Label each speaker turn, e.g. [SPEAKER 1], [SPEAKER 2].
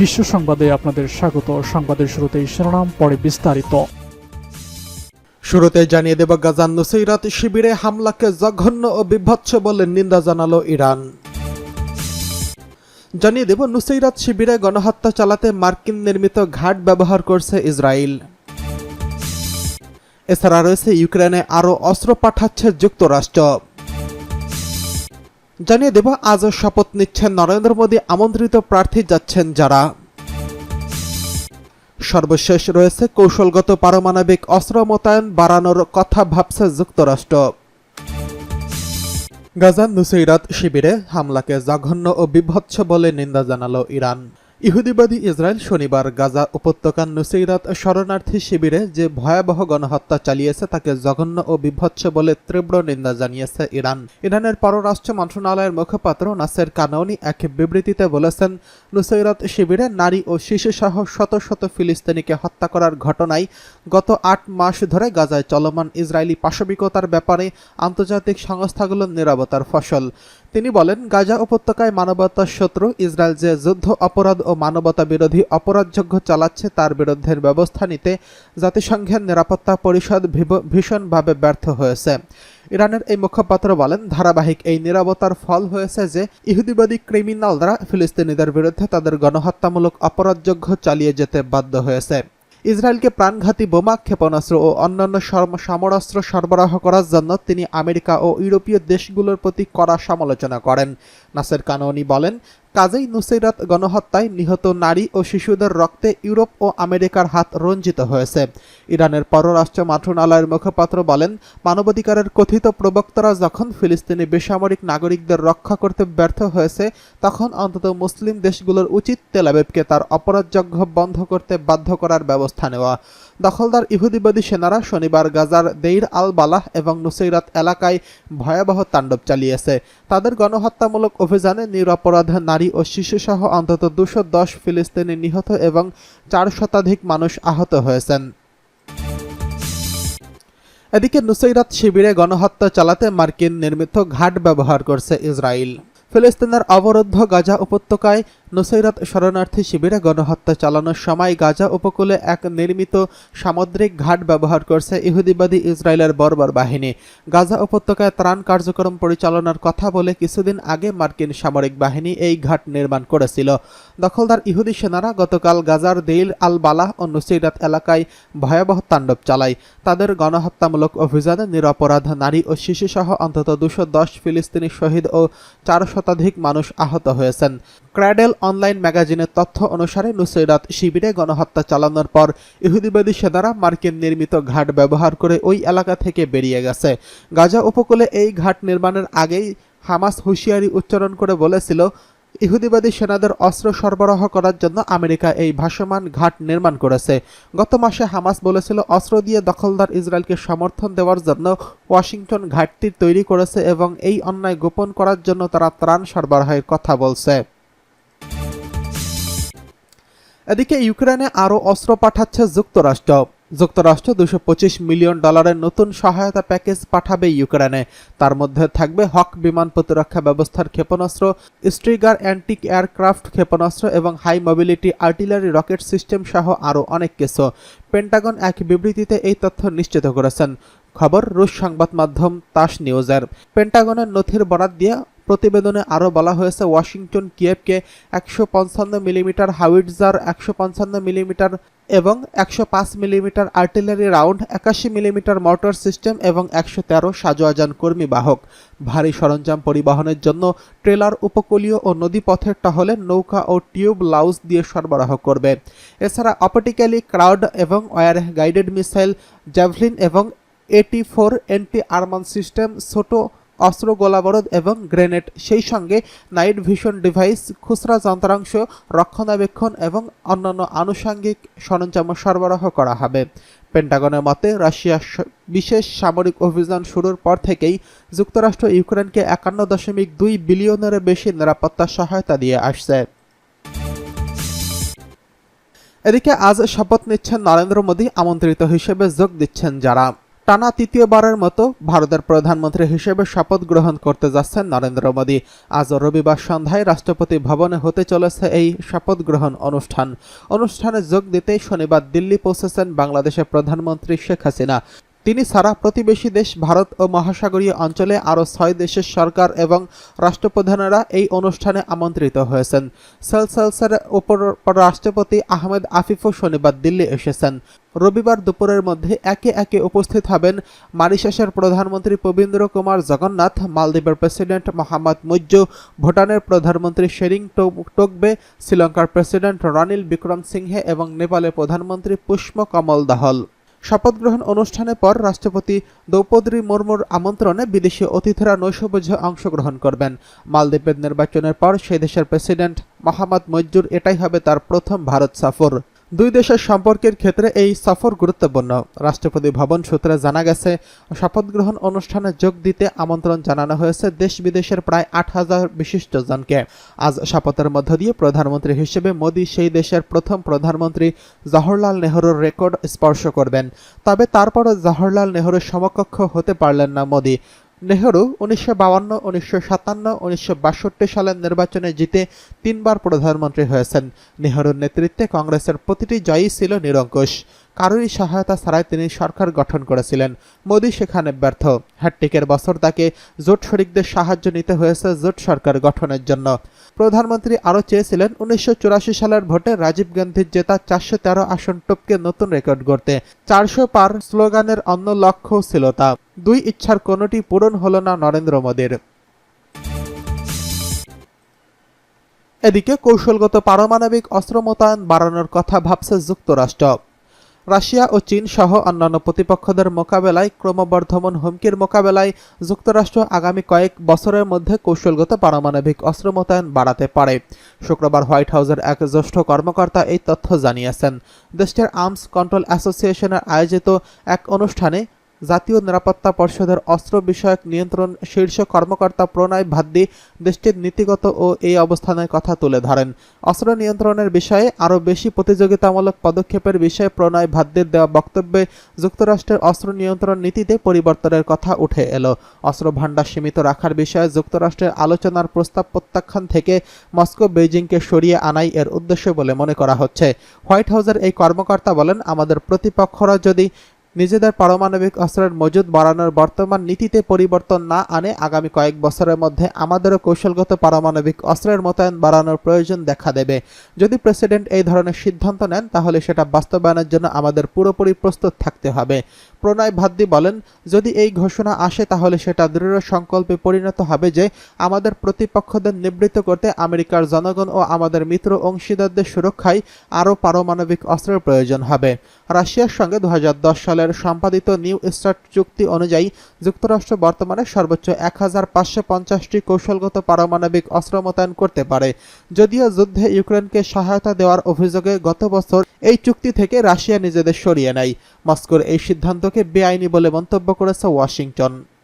[SPEAKER 1] বিশ্ব সংবাদে আপনাদের স্বাগত। সংবাদের শুরুতেই শিরোনাম, পরে বিস্তারিত।
[SPEAKER 2] শুরুতে জানিয়ে দেব গাজান নুসৈরাত শিবিরে হামলাকে জঘন্য ও বিভৎস বলে নিন্দা জানালো ইরান। জানিয়ে দেব নুসৈরাত শিবিরে গণহত্যা চালাতে মার্কিন নির্মিত ঘাট ব্যবহার করছে ইসরায়েল। এছাড়া রয়েছে ইউক্রেনে আরও অস্ত্র পাঠাচ্ছে যুক্তরাষ্ট্র। জানিয়ে দেব আজও শপথ নিচ্ছেন নরেন্দ্র মোদী। আমন্ত্রিত প্রার্থী যাচ্ছেন যারা? সর্বশেষ রয়েছে কৌশলগত পারমাণবিক অস্ত্র মোতায়েন, বাড়ানোর কথা ভাবছে যুক্তরাষ্ট্র। গাজান নুসৈরাত শিবিরে হামলাকে জঘন্য ও বিভৎস বলে নিন্দা জানালো ইরান। ইহুদিবাদী ইসরায়েল শনিবার গাজা উপত্যকার নুসৈরাত শরণার্থী শিবিরে যে ভয়াবহ গণহত্যা চালিয়েছে তাকে জঘন্য ও বিভৎস বলে তীব্র নিন্দা জানিয়েছে ইরান। ইরানের পররাষ্ট্র মন্ত্রণালয়ের মুখপাত্র নাসের কানৌনি এক বিবৃতিতে বলেছেন নুসৈরাত শিবিরে নারী ও শিশুসহ শত শত ফিলিস্তিনিকে হত্যা করার ঘটনায় গত আট মাস ধরে গাজায় চলমান ইসরায়েলি পাশবিকতার ব্যাপারে আন্তর্জাতিক সংস্থাগুলোর নিরাপত্তার ফসল। তিনি বলেন, গাজা উপত্যকায় মানবতার শত্রু ইসরায়েল যে যুদ্ধ, অপরাধ ও মানবতা বিরোধী অপরাধযজ্ঞ চালাচ্ছে তার বিরুদ্ধে ব্যবস্থা নিতে জাতিসংঘের নিরাপত্তা পরিষদ ভীষণভাবে ব্যর্থ হয়েছে। ইরানের এই মুখপাত্র বলেন, ধারাবাহিক এই নিরাপত্তার ফল হয়েছে যে, ইহুদিবাদী ক্রিমিনালরা ফিলিস্তিনিদের বিরুদ্ধে তাদের গণহত্যামূলক অপরাধযজ্ঞ চালিয়ে যেতে বাধ্য হয়েছে। ইসরায়েলকে প্রাণঘাতী বোমা ক্ষেপণাস্ত্র ও অন্যান্য সামরাস্ত্র সরবরাহ করার জন্য তিনি আমেরিকা ও ইউরোপীয় দেশগুলোর প্রতি কড়া সমালোচনা করেন। নাসের কানওয়ানি বলেন কাজেই নুসৈরাত গণহত্যায় নিহত নারী ও শিশুদের রক্তে ইউরোপ ও আমেরিকার হাত রঞ্জিত হয়েছে। ইরানের পররাষ্ট্র মন্ত্রণালয়ের মুখপাত্র বলেন, মানবাধিকারের কথিত প্রবক্তারা যখন ফিলিস্তিনি বেসামরিক নাগরিকদের রক্ষা করতে ব্যর্থ হয়েছে, তখন অন্তত মুসলিম দেশগুলোর উচিত তেলাবেবকে তার অপরাধযজ্ঞ বন্ধ করতে বাধ্য করার ব্যবস্থা নেওয়া। দখলদার ইহুদিবাদী সেনারা শনিবার গাজার দেইর আল বালাহ এবং নুসৈরাত এলাকায় ভয়াবহ তাণ্ডব চালিয়েছে। তাদের গণহত্যামূলক অভিযানে নিরপরাধ নারী ও শিশুসহ অন্তত দুশো দশ ফিলিস্তিনি নিহত এবং চার শতাধিক মানুষ আহত হয়েছেন। এদিকে নুসৈরাত শিবিরে গণহত্যা চালাতে মার্কিন নির্মিত ঘাট ব্যবহার করছে ইসরায়েল। ফিলিস্তিনের অবরুদ্ধ গাজা উপত্যকায় নুসৈরাত শরণার্থী শিবিরে গণহত্যা চালানোর সময় গাজা উপকূলে এক নির্মিত সামুদ্রিক ঘাট ব্যবহার করছে ইহুদিবাদী ইসরায়েলের বর্বর বাহিনী। গাজা উপত্যকায় ত্রাণ কার্যক্রম পরিচালনার কথা বলে কিছুদিন আগে মার্কিন সামরিক বাহিনী এই ঘাট নির্মাণ করেছিল। দখলদার ইহুদি সেনারা গতকাল গাজার দেইল আল বালাহ ও নুসৈরাত এলাকায় ভয়াবহ তাণ্ডব চালায়। তাদের গণহত্যামূলক অভিযানে নিরপরাধ নারী ও শিশুসহ অন্তত দুশো দশ ফিলিস্তিনি শহীদ ও চার শতাধিক মানুষ আহত হয়েছেন। ক্র্যাডেল অনলাইন ম্যাগাজিনের তথ্য অনুসারে নুসৈরাত শিবিরে গণহত্যা চালানোর পর ইহুদিবাদী সেনারা মার্কিন নির্মিত ঘাট ব্যবহার করে ওই এলাকা থেকে বেরিয়ে গেছে। গাজা উপকূলে এই ঘাট নির্মাণের আগেই হামাস হুঁশিয়ারি উচ্চারণ করে বলেছিল ইহুদিবাদী সেনাদের অস্ত্র সরবরাহ করার জন্য আমেরিকা এই ভাসমান ঘাট নির্মাণ করেছে। গত মাসে হামাস বলেছিল, অস্ত্র দিয়ে দখলদার ইসরায়েলকে সমর্থন দেওয়ার জন্য ওয়াশিংটন ঘাটটি তৈরি করেছে এবং এই অন্যায় গোপন করার জন্য তারা ত্রাণ সরবরাহের কথা বলছে। এদিকে ইউক্রেনে আরও অস্ত্র পাঠাচ্ছে যুক্তরাষ্ট্র। যুক্তরাষ্ট্র দুশো মিলিয়ন ডলারের নতুন সহায়তা প্যাকেজ পাঠাবে ইউক্রেনে। তার মধ্যে থাকবে হক বিমান প্রতিরক্ষা ব্যবস্থার ক্ষেপণাস্ত্র, স্ট্রিগার অ্যান্টিক এয়ারক্রাফট ক্ষেপণাস্ত্র এবং high mobility artillery rocket system সহ আরও অনেক কিছু। পেন্টাগন এক বিবৃতিতে এই তথ্য নিশ্চিত করেছেন। খবর রুশ সংবাদ মাধ্যম তাস নিউজের। পেন্টাগনের নথির বরাত দিয়ে প্রতিবেদনে আরও বলা হয়েছে, ওয়াশিংটন কিয়েভকে একশো পঞ্চান্ন মিলিমিটার, হাউইটজার একশো পঞ্চান্ন মিলিমিটার এবং একশো পাঁচ মিলিমিটার আর্টিলারি রাউন্ড, একাশি মিলিমিটার মোটর সিস্টেম এবং একশো তেরো সাজোয়াজান কর্মী বাহক। ভারী সরঞ্জাম পরিবহনের জন্য ট্রেলার উপকূলীয় ও নদীপথের টহলে নৌকা ও টিউব লাউজ দিয়ে সরবরাহ করবে। এছাড়া অপটিক্যালি ক্রাউড এবং ওয়ার গাইডেড মিসাইল, জ্যাভলিন এবং এটি ফোর এন্টি আর্মান সিস্টেম, ছোট অস্ত্র গোলাবরদ এবং গ্রেনেড। সেই সঙ্গে নাইট ভিশন ডিভাইস, খুচরা যন্ত্রাংশ, রক্ষণাবেক্ষণ এবং অন্যান্য আনুষঙ্গিক সরঞ্জাম সরবরাহ করা হবে। পেন্টাগনের মতে রাশিয়ার স- বিশেষ সামরিক অভিযান শুরুর পর থেকেই যুক্তরাষ্ট্র ইউক্রেনকে একান্ন দশমিক দুই বিলিয়নের বেশি নিরাপত্তা সহায়তা দিয়ে আসছে। এদিকে আজ শপথ নিচ্ছেন নরেন্দ্র মোদী, আমন্ত্রিত হিসেবে যোগ দিচ্ছেন যারা। টানা তৃতীয়বারের মতো ভারতের প্রধানমন্ত্রী হিসেবে শপথ গ্রহণ করতে যাচ্ছেন নরেন্দ্র মোদী। আজ রবিবার সন্ধ্যায় রাষ্ট্রপতি ভবনে হতে চলেছে এই শপথ গ্রহণ অনুষ্ঠান। অনুষ্ঠানে যোগ দিতে শনিবার দিল্লি পৌঁছেছেন বাংলাদেশের প্রধানমন্ত্রী শেখ হাসিনা। তিনি সারা প্রতিবেশী দেশ, ভারত ও মহাসাগরীয় অঞ্চলে আরও ছয় দেশের সরকার এবং রাষ্ট্রপ্রধানেরা এই অনুষ্ঠানে আমন্ত্রিত হয়েছেন। সেলসেলসের উপর রাষ্ট্রপতি আহমেদ আফিফও শনিবার দিল্লি এসেছেন। রবিবার দুপুরের মধ্যে একে একে উপস্থিত হবেন মারিশাসের প্রধানমন্ত্রী পবিন্দ্র কুমার জগন্নাথ, মালদ্বীপের প্রেসিডেন্ট মোহাম্মদ মুজ্জু, ভুটানের প্রধানমন্ত্রী শেরিং টোকবে শ্রীলঙ্কার প্রেসিডেন্ট রনিল বিক্রম সিংহে এবং নেপালের প্রধানমন্ত্রী পুষ্প কমল দাহল। শপথ গ্রহণ অনুষ্ঠানের পর রাষ্ট্রপতি দ্রৌপদী মুর্মুর আমন্ত্রণে বিদেশি অতিথিরা নৈশভোজে অংশগ্রহণ করবেন। মালদ্বীপের নির্বাচনের পর সেই দেশের প্রেসিডেন্ট মোহাম্মদ মজ্জুর এটাই হবে তার প্রথম ভারত সফর। দুই দেশের সম্পর্কের ক্ষেত্রে এই সফর গুরুত্বপূর্ণ। রাষ্ট্রপতি ভবন সূত্রে জানা গেছে, শপথ গ্রহণ অনুষ্ঠানে যোগ দিতে আমন্ত্রণ জানানো হয়েছে দেশ বিদেশের প্রায় আট হাজার বিশিষ্টজনকে আজ শপথের মধ্য দিয়ে প্রধানমন্ত্রী হিসেবে মোদী সেই দেশের প্রথম প্রধানমন্ত্রী জওহরলাল নেহরুর রেকর্ড স্পর্শ করবেন। তবে তারপরও জওহরলাল নেহরুর সমকক্ষ হতে পারলেন না মোদী। নেহরু উনিশশো বাউান্ন, উনিশশো সাতান্ন, উনিশশো বাষট্টি সালের নির্বাচনে জিতে তিনবার প্রধানমন্ত্রী হয়েছেন। নেহরুর নেতৃত্বে কংগ্রেসের প্রতিটি জয়ই ছিল নিরঙ্কুশ। কারোরই সহায়তা ছাড়াই তিনি সরকার গঠন করেছিলেন। মোদী সেখানে ব্যর্থ। হ্যাট্রিকের বছর তাকে জোট শরিকদের সাহায্য নিতে হয়েছে জোট সরকার গঠনের জন্য। প্রধানমন্ত্রী আরও চেয়েছিলেন উনিশশো চুরাশি সালের ভোটে রাজীব গান্ধীর জেতা চারশো তেরো আসন টপকে নতুন রেকর্ড গড়তে। চারশো পার স্লোগানের অন্য লক্ষ্য ছিল তা। দুই ইচ্ছার কোনোটি পূরণ হল না নরেন্দ্র মোদীর। এদিকে কৌশলগত পারমাণবিক অস্ত্র মোতায়েন বাড়ানোর কথা ভাবছে যুক্তরাষ্ট্র। রাশিয়া ও চীন সহ অন্যান্য প্রতিপক্ষদের মোকাবেলায় ক্রমবর্ধমান হুমকির মোকাবেলায় যুক্তরাষ্ট্র আগামী কয়েক বছরের মধ্যে কৌশলগত পারমাণবিক অস্ত্র মোতায়েন বাড়াতে পারে। শুক্রবার হোয়াইট হাউসের এক জ্যেষ্ঠ কর্মকর্তা এই তথ্য জানিয়েছেন। দেশটির আর্মস কন্ট্রোল অ্যাসোসিয়েশনের আয়োজিত এক অনুষ্ঠানে জাতীয় নিরাপত্তা পরিষদের অস্ত্র বিষয়ক নিয়ন্ত্রণ শীর্ষ কর্মকর্তা প্রণয় ভাদ্দি দেশটির নীতিগত ও এই অবস্থানের কথা তুলে ধরেন। অস্ত্র নিয়ন্ত্রণের বিষয়ে আরও বেশি প্রতিযোগিতামূলক পদক্ষেপের বিষয়ে প্রণয় ভাদ্যের দেওয়া বক্তব্যে যুক্তরাষ্ট্রের অস্ত্র নিয়ন্ত্রণ নীতিতে পরিবর্তনের কথা উঠে এলো। অস্ত্র ভাণ্ডার সীমিত রাখার বিষয়ে যুক্তরাষ্ট্রের আলোচনার প্রস্তাব প্রত্যাখ্যান থেকে মস্কো বেইজিংকে সরিয়ে আনাই এর উদ্দেশ্য বলে মনে করা হচ্ছে। হোয়াইট হাউসের এই কর্মকর্তা বলেন, আমাদের প্রতিপক্ষরা যদি নিজেদের পারমাণবিক অস্ত্রের মজুদ বাড়ানোর বর্তমান নীতিতে পরিবর্তন না আনে আগামী কয়েক বছরের মধ্যে আমাদেরও কৌশলগত পারমাণবিক অস্ত্রের মোতায়েন বাড়ানোর প্রয়োজন দেখা দেবে। যদি প্রেসিডেন্ট এই ধরনের সিদ্ধান্ত নেন, তাহলে সেটা বাস্তবায়নের জন্য আমাদের পুরোপুরি প্রস্তুত থাকতে হবে। প্রণয় ভাদ্দি বলেন, যদি এই ঘোষণা আসে তাহলে সেটা দৃঢ় সংকল্পে পরিণত হবে যে আমাদের প্রতিপক্ষদের নিবৃত্ত করতে আমেরিকার জনগণ ও আমাদের মিত্র অংশীদারদের সুরক্ষায় আরও পারমাণবিক অস্ত্রের প্রয়োজন হবে। রাশিয়ার সঙ্গে দু হাজার দশ সালের সম্পাদিত নিউ স্টার্ট চুক্তি অনুযায়ী যুক্তরাষ্ট্র বর্তমানে সর্বোচ্চ এক হাজার পাঁচশো পঞ্চাশটি কৌশলগত পারমাণবিক অস্ত্র মোতায়েন করতে পারে। যদিও যুদ্ধে ইউক্রেনকে সহায়তা দেওয়ার অভিযোগে গত বছর এই চুক্তি থেকে রাশিয়া নিজেদের সরিয়ে নেয়। মস্কোর এই সিদ্ধান্তকে বেআইনি বলে মন্তব্য করেছে ওয়াশিংটন।